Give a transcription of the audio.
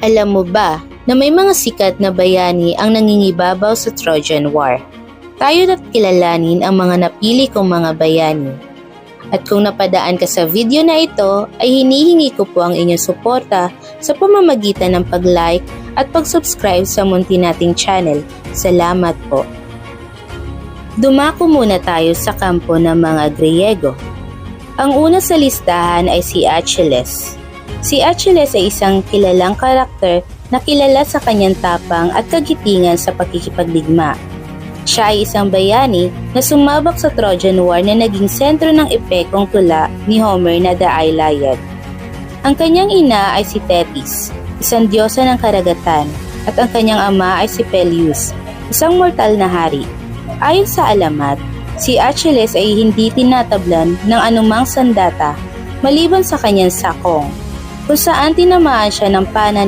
Alam mo ba na may mga sikat na bayani ang nangingibabaw sa Trojan War? Tayo na't kilalanin ang mga napili kong mga bayani. At kung napadaan ka sa video na ito, ay hinihingi ko po ang inyong suporta sa pamamagitan ng pag-like at pag-subscribe sa munti nating channel. Salamat po. Dumako muna tayo sa kampo ng mga Griego. Ang una sa listahan ay si Achilles. Si Achilles ay isang kilalang karakter na kilala sa kanyang tapang at kagitingan sa pakikipagdigma. Siya ay isang bayani na sumabak sa Trojan War na naging sentro ng epekong tula ni Homer na The Iliad. Ang kanyang ina ay si Thetis, isang diyosa ng karagatan, at ang kanyang ama ay si Peleus, isang mortal na hari. Ayon sa alamat, si Achilles ay hindi tinatablan ng anumang sandata maliban sa kanyang sakong, kung saan tinamaan siya ng pana